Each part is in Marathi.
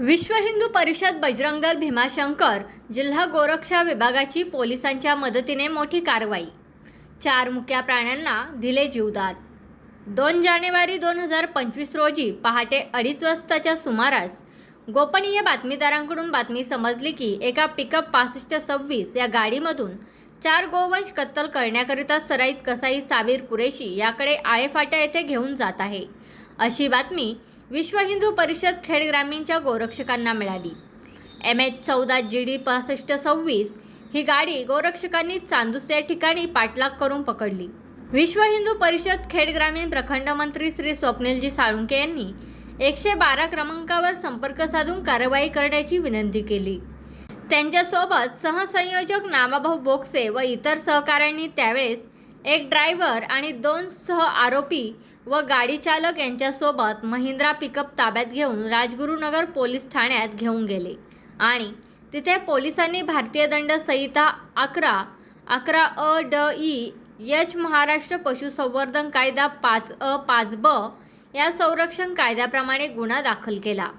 विश्व हिंदू परिषद बजरंग दल भीमाशंकर जिल्हा गोरक्षा विभागाची पोलिसांच्या मदतीने मोठी कारवाई. चार मुक्या प्राण्यांना दिले जीवदात दोन जानेवारी दोन हजार पंचवीस रोजी पहाटे अडीच वाजताच्या सुमारास गोपनीय बातमीदारांकडून बातमी समजली की एका पिकअप पासष्ट सव्वीस या गाडीमधून चार गोवंश कत्तल करण्याकरिता सराईत कसाई साबीर कुरेशी याकडे आळेफाट्या येथे घेऊन जात आहे. अशी बातमी विश्व हिंदू परिषद खेड ग्रामीणच्या गोरक्षकांना मिळाली. एम एच चौदा जी डी पासष्ट सव्वीस ही गाडी गोरक्षकांनी चांदूस या ठिकाणी पाठलाग करून पकडली. विश्व हिंदू परिषद खेड ग्रामीण प्रखंड मंत्री श्री स्वप्नीलजी साळुंके यांनी एकशे बारा क्रमांकावर संपर्क साधून कारवाई करण्याची विनंती केली. त्यांच्यासोबत सहसंयोजक नामाभाऊ बोक्से व इतर सहकाऱ्यांनी त्यावेळेस एक ड्रायव्हर आणि दोन सह आरोपी व गाडी चालक यांच्यासोबत महिंद्रा पिकअप ताब्यात घेऊन राजगुरुनगर पोलीस ठाण्यात घेऊन गेले. आणि तिथे पोलिसांनी भारतीय दंड संहिता अकरा अकरा अ ड ई एच महाराष्ट्र पशुसंवर्धन कायदा पाच अ पाच ब या संरक्षण कायद्याप्रमाणे गुन्हा दाखल केला.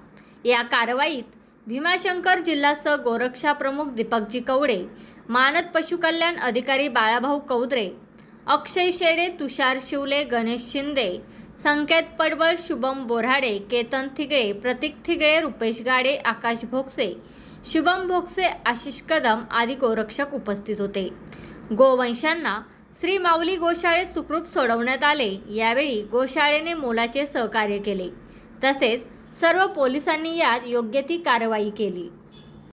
या कारवाईत भीमाशंकर जिल्हा सह गोरक्षा प्रमुख दीपकजी कवडे मानद पशुकल्याण अधिकारी बाळाभाऊ कौदरे अक्षय शेडे तुषार शिवले गणेश शिंदे संकेत पडवळ शुभम बोराडे केतन थिगळे प्रतीक थिगळे रुपेश गाडे आकाश भोगसे शुभम भोगसे आशिष कदम आदी गोरक्षक उपस्थित होते. गोवंशांना श्री माऊली गोशाळेत सुखरूप सोडवण्यात आले. यावेळी गोशाळेने मोलाचे सहकार्य केले. तसेच सर्व पोलिसांनी यात योग्य ती कारवाई केली.